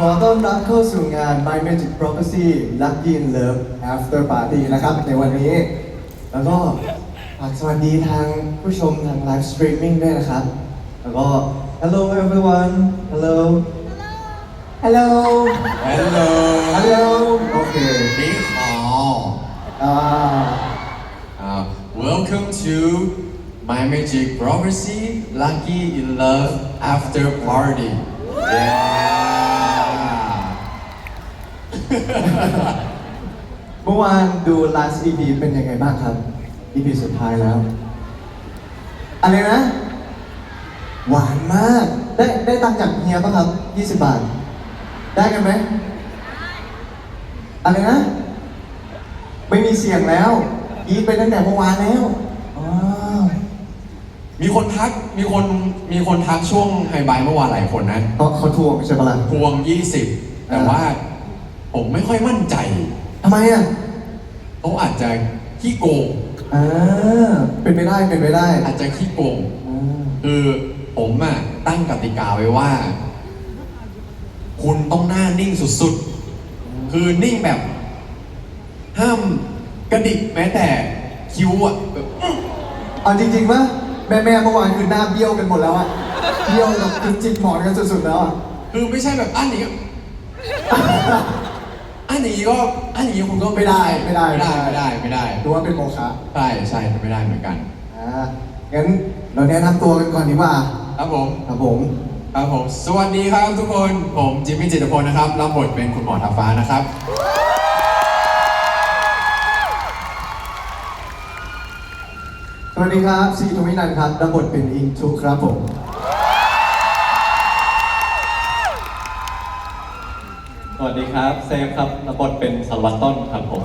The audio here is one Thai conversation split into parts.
ขอต้อนรับเข้าสู่งาน My Magic Prophecy Lucky in Love After Party นะครับ ในวันนี้ แล้วก็ฝากสวัสดีทางผู้ชมทางไลฟ์สตรีมมิ่งด้วยนะครับ แล้วก็ Hello everyone Hello Hello Hello Hello โอเคนี่好อ่า uh, Welcome to My Magic Prophecy Lucky in Love After Party Yeah เมื่อวานดู last EP เป็นยังไงบ้างครับ EP สุดท้ายแล้ว อะไรนะ หวานมาก ได้ได้ตังค์จากเฮียป่ะครับ 20 บาท ได้กันไหม อะไรนะ ไม่มีเสียงแล้วอีทไปตั้งแต่เมื่อวานแล้วอ๋อมีคนทัก มีคน มีคนทักช่วงไฮไบเมื่อวานหลายคนนะเพราะเขาทวงใช่ปะล่ะ พวง 20 แต่ว่า ผมไม่ค่อยมั่นใจ ทำไมอะเขาอาจจะขี้โกง อ่าเป็นไปได้เป็นไปได้อาจจะขี้โกง อ่าคือผมอะตั้งกติกาไว้ว่า คุณต้องหน้านิ่งสุดๆ คือนิ่งแบบ ห้ามกระดิกแม้แต่คิ้วอะแบบเอาจริงๆป่ะแม่แม่ๆเมื่อวานคือหน้าเบี้ยวกันหมดแล้วอะเบี้ยวแบบคือจิกหมอนกันสุดๆแล้วอะคือไม่ใช่แบบอันนี้ ก็อันนี้ก็อันนี้คุณก็ไม่ได้ไม่ได้ไม่ได้ไม่ได้ไม่ได้ดูว่าเป็นโมฆะใช่ใช่ไม่ได้เหมือนกันอ่างั้นเราแนะนำตัวกันก่อนดีกว่าครับผมครับผมครับผมสวัสดีครับทุกคนผมจิมมี่จิตรพลนะครับรับบทเป็นคุณหมอทับฟ้านะครับสวัสดีครับซีทวินันท์ครับรับบทเป็นอิงทุกครับผม ดีครับ เซฟครับรับบทเป็นสารวัตรต้นครับผม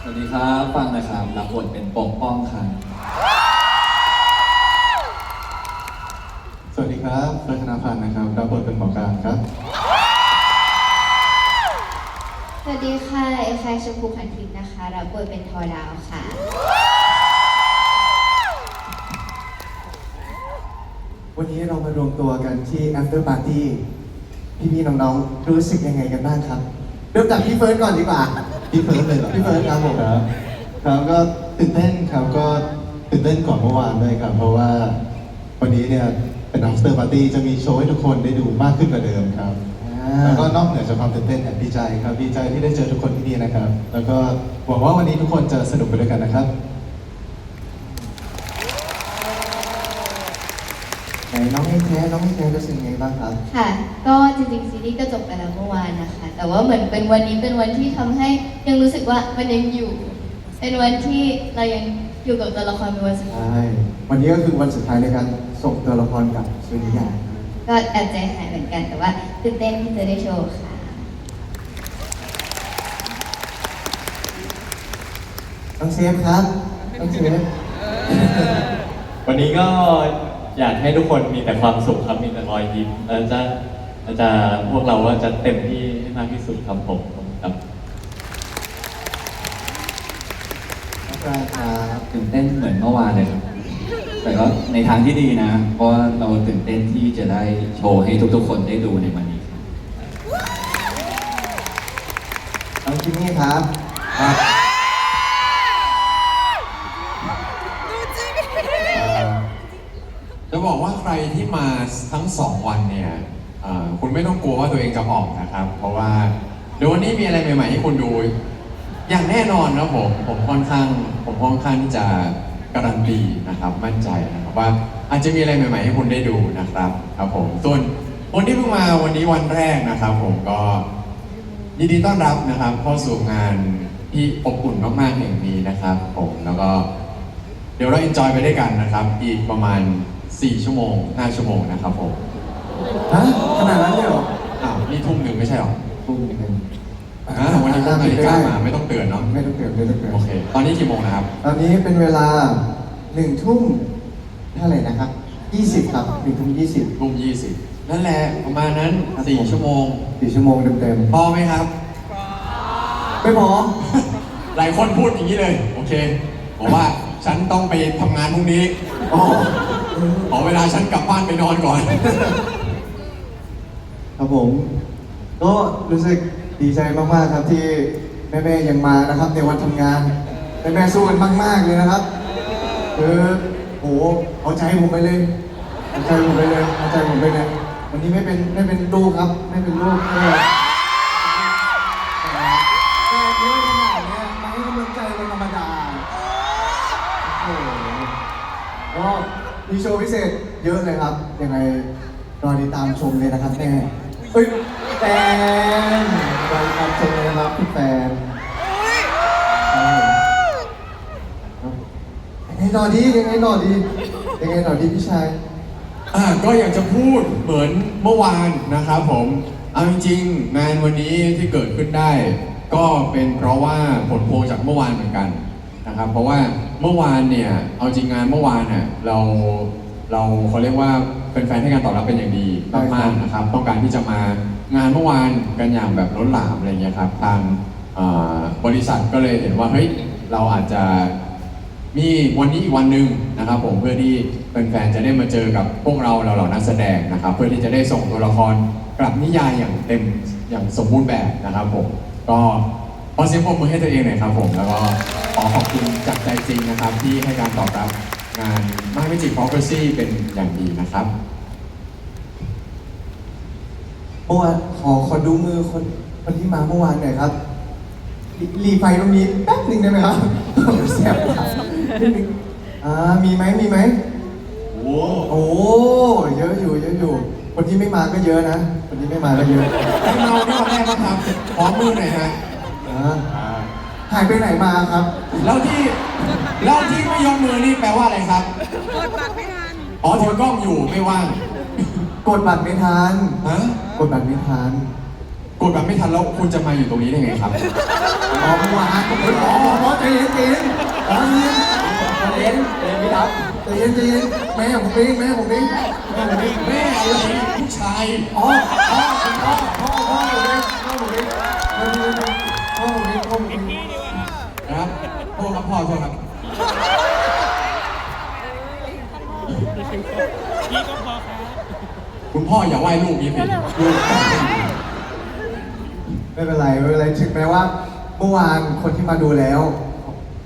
สวัสดีครับฟังนะครับรับบทเป็นปกป้องครับสวัสดีครับรัตนาพันธ์นะครับรับบทเป็นหมอการครับ สวัสดีค่ะ เอคายชมพูพันทิพย์นะคะ รับบทเป็นทอดาวค่ะ วันนี้เรามารวมตัวกันที่ after party พี่ๆน้องๆ รู้สึกยังไงกันบ้างครับเริ่มจากพี่เฟิร์สก่อนดีกว่า พี่เฟิร์สเลยเหรอพี่เฟิร์สครับผมครับครับก็ตื่นเต้นครับก็ตื่นเต้นก่อนเมื่อวานด้วยครับ เพราะว่าวันนี้เนี่ยเป็น after party จะมีโชว์ให้ทุกคนได้ดูมากขึ้นกว่าเดิมครับ แล้วก็นอกเหนือจากความตื่นเต้นแอบดีใจครับดีใจที่ได้เจอทุกคนที่นี่นะครับ แล้วก็หวังว่าวันนี้ทุกคนจะสนุกไปด้วยกันนะครับ ไหนน้องให้แท้น้องให้แท้รู้สึกยังไงบ้างครับ ค่ะ ก็จริงๆซีรีส์ก็จบไปแล้วเมื่อวานนะคะ แต่ว่าเหมือนเป็นวันนี้เป็นวันที่ทำให้ยังรู้สึกว่ามันยังอยู่ เป็นวันที่เรายังอยู่กับตัวละครเป็นวันสุดท้ายใช่วันนี้ก็คือวันสุดท้ายในการส่งตัวละครกับสุริยาก็แอบใจหายเหมือนกันแต่ว่าตื่นเต้นที่จะได้โชว์ค่ะ น้องเซฟครับน้องเซฟวันนี้ก็ อยากให้ทุกคนมีแต่ความสุขครับมีแต่รอยยิ้มแล้วจะแล้วจะพวกเราก็จะเต็มที่ให้มากที่สุดครับผมครับน้องปลายครับตื่นเต้นเหมือนเมื่อวานเลยครับ แต่ก็ในทางที่ดีนะ เพราะว่าเราตื่นเต้นที่จะได้โชว์ให้ทุกๆ คนได้ดูในวันนี้ครับน้องจิมมี่ครับ จะบอกว่าใครที่มาทั้งสองวันเนี่ยเอ่อคุณไม่ต้องกลัวว่าตัวเองจะออกนะครับ เพราะว่าเดี๋ยววันนี้มีอะไรใหม่ๆให้คุณดู อย่างแน่นอนนะผมผมค่อนข้างผมค่อนข้างที่จะการันตีนะครับมั่นใจนะครับว่าอาจจะมีอะไรใหม่ๆให้คุณได้ดูนะครับครับผมส่วนคนที่เพิ่งมาวันนี้วันแรกนะครับ ผมก็ยินดีต้อนรับนะครับเข้าสู่งานที่อบอุ่นมากๆแห่งนี้นะครับ ผมแล้วก็เดี๋ยวเราเอนจอยไปด้วยกันนะครับ อีกประมาณ 4 ชั่วโมง 5 ชั่วโมงนะครับผมฮะขนาดนั้นเลยเหรออ้าวนี่ทุ่มหนึ่งไม่ใช่หรอทุ่มหนึ่งอ่าวันนี้พวกนาฬิกามาไม่ต้องเตือนเนาะไม่ต้องเกิดไม่ต้องเกิดโอเคตอนนี้กี่โมงนะครับ ตอนนี้เป็นเวลาหนึ่งทุ่มเท่าไหร่นะครับยี่สิบครับหนึ่งทุ่มยี่สิบทุ่มยี่สิบนั่นแหละประมาณนั้น4ชั่วโมงสี่ชั่วโมงเต็มพอไหมครับๆไม่พอหลายคนพูดอย่างนี้เลย โอเคผมว่าฉันต้องไปทำงานพรุ่งนี้อ๋อ ขอเวลาฉันกลับบ้านไปนอนก่อน ครับผมก็รู้สึกดีใจมากๆครับที่แม่ๆยังมานะครับในวันทำงานแม่ๆสู้กันมากๆเลยนะครับคือโหเอาใจผมไปเลยเอาใจผมไปเลยเอาใจผมไปเลยวันนี้ไม่เป็นไม่เป็นลูกครับไม่เป็นลูกเป็นแต่เยอะขนาดเนี้ยมาให้กำลังใจเป็นธรรมดาโอ้โหก็ มีโชว์พิเศษเยอะเลยครับ ยังไงรอติดตามชมเลยนะครับแม่เอ้ยแฟนรอติดตามชมเลยนะครับคุณแฟนยังไงต่อดียังไงต่อดียังไงต่อดีพี่ชาย อ่าก็อยากจะพูดเหมือนเมื่อวานนะครับผมเอาจริงๆงานวันนี้ที่เกิดขึ้นได้ ก็เป็นเพราะว่าผลโพลจากเมื่อวานเหมือนกัน นะครับ เพราะว่าเมื่อวานเนี่ยเอาจริงงานเมื่อวานเนี่ยเราเราเขาเรียกว่าเป็นแฟนให้การตอบรับเป็นอย่างดีมากๆนะครับ ต้องการที่จะมางานเมื่อวานกันอย่างแบบล้นหลามอะไรเงี้ยครับทางบริษัทก็เลยเห็นว่าเฮ้ยเราอาจจะมีวันนี้อีกวันหนึ่งนะครับผมเพื่อที่แฟนๆจะได้มาเจอกับพวกเราเราเหล่านักแสดงนะครับ เพื่อที่จะได้ส่งตัวละครกลับนิยายอย่างเต็มอย่างสมบูรณ์แบบนะครับผมก็ ขอเสียงปรบมือให้ตัวเองหน่อยครับผมแล้วก็ขอขอบคุณจากใจจริงนะครับ ที่ให้การตอบรับงาน My Magic Prophecy เป็นอย่างดีนะครับเมื่อวานขอขอดูมือคนคนที่มาเมื่อวานหน่อยครับรีรีไฟตรงนี้แป๊บหนึ่งได้ไหมครับแสบตานิดนึงอ่ามีไหมมีไหม โอ้โอ้เยอะอยู่เยอะอยู่ คนที่ไม่มาก็เยอะนะ คนที่ไม่มาก็เยอะ ให้เราที่วันแรกนะครับขอมือหน่อยฮะ อ่าหายไปไหนมาครับ แล้วที่แล้วที่ไม่ยกมือนี่แปลว่าอะไรครับ กดบัตรไม่ทัน อ๋อถือกล้องอยู่ไม่ว่างกดบัตรไม่ทันฮะกดบัตรไม่ทันกดแบบไม่ทันแล้วคุณจะมาอยู่ตรงนี้ได้ไงครับ อ๋อเมื่อวานผมอ๋ออ๋อใจเย็นใจเย็นอ๋อใจเย็นใจเย็นใจเย็นพี่ทับใจเย็นใจเย็นแม่ผมเองแม่ผมเองแม่ผมเองแม่อะไรผู้ชาย อ๋อพ่อพ่อพ่อพ่อผมเองพ่อผมเองพ่อ ผมเองพ่อผมเองนะครับโทษครับพ่อโทษครับพี่ก็พอครับคุณพ่ออย่าไหว้ลูกนี้สิลูกไม่เป็นไรไม่เป็นไรถึงแม้ว่า เมื่อวานคนที่มาดูแล้ว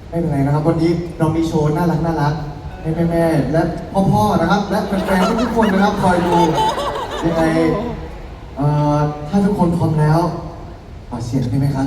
ไม่เป็นไรนะครับ วันนี้เรามีโชว์น่ารักน่ารักให้แม่แม่ๆและพ่อๆนะครับ และแฟนๆทุกๆคนนะครับคอยดูยังไงเอ่อถ้าทุกคนพร้อมแล้วขอเสียงได้ไหมครับ